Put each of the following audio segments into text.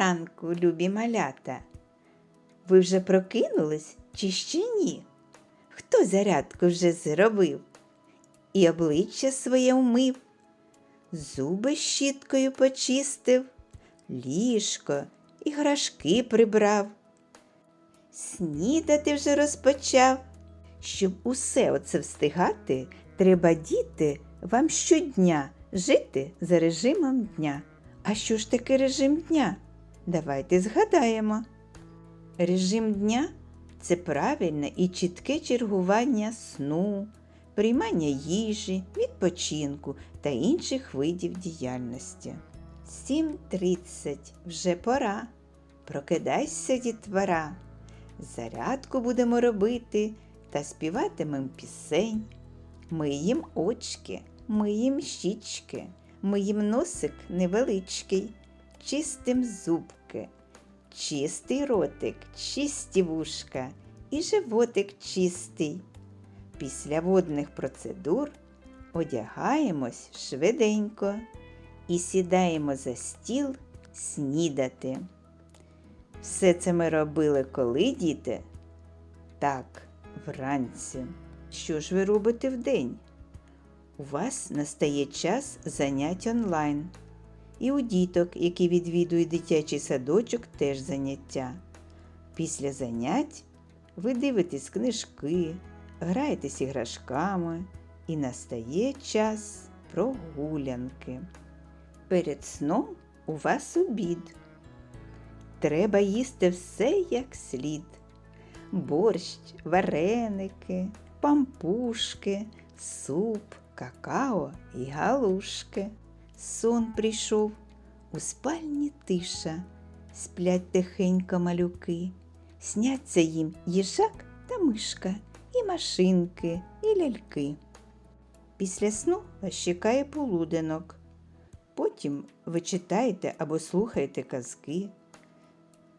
ранку, любі малята. Ви вже прокинулись чи ще ні? Хто зарядку вже зробив? І обличчя своє вмив, зуби щіткою почистив, ліжко, іграшки прибрав. Снідати вже розпочав. Щоб усе оце встигати, треба діти вам щодня жити за режимом дня. А що ж таке режим дня? Давайте згадаємо. Режим дня це правильне і чітке чергування сну, приймання їжі, відпочинку та інших видів діяльності. 7.30 вже пора. Прокидайся, дітвора. Зарядку будемо робити та співатимем пісень. Миєм очки, миєм щічки, миєм носик невеличкий, чистим зубки, чистий ротик, чисті вушка і животик чистий. Після водних процедур одягаємось швиденько і сідаємо за стіл снідати. Все це ми робили коли, діти? Так, вранці. Що ж ви робите вдень? У вас настає час занять онлайн. І у діток, які відвідують дитячий садочок, теж заняття. Після занять ви дивитесь книжки, граєтесь іграшками і настає час прогулянки. Перед сном у вас обід. Треба їсти все як слід. Борщ, вареники, пампушки, суп, какао і галушки. Сон прийшов, у спальні тиша, сплять тихенько малюки, сняться їм їжак та мишка, і машинки, і ляльки. Після сну вас чекає полуденок. Потім ви читаєте або слухаєте казки,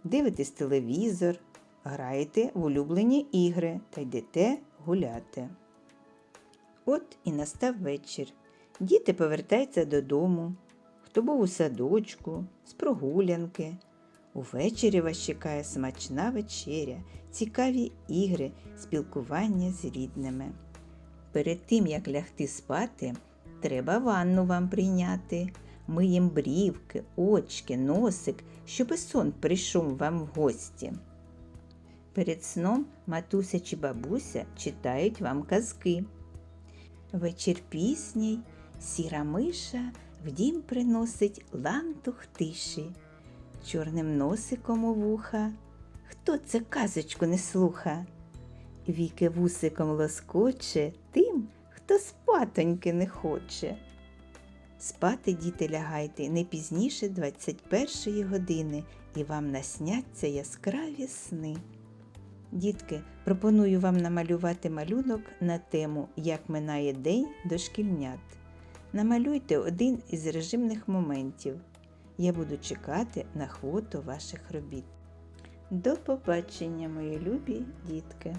дивитесь телевізор, граєте в улюблені ігри та йдете гуляти. От і настав вечір. Діти повертаються додому, хто був у садочку, з прогулянки. Увечері вас чекає смачна вечеря, цікаві ігри, спілкування з рідними. Перед тим, як лягти спати, треба ванну вам прийняти. Миєм брівки, очки, носик, щоб сон прийшов вам в гості. Перед сном матуся чи бабуся читають вам казки. Вечір пісній, сіра миша в дім приносить лантух тиші, чорним носиком у вуха. Хто це казочку не слуха? Віки вусиком лоскоче тим, хто спатоньки не хоче. Спати, діти, лягайте не пізніше 21 години, і вам насняться яскраві сни. Дітки, пропоную вам намалювати малюнок на тему Як минає день дошкільнят. Намалюйте один із режимних моментів. Я буду чекати на фото ваших робіт. До побачення, мої любі дітки!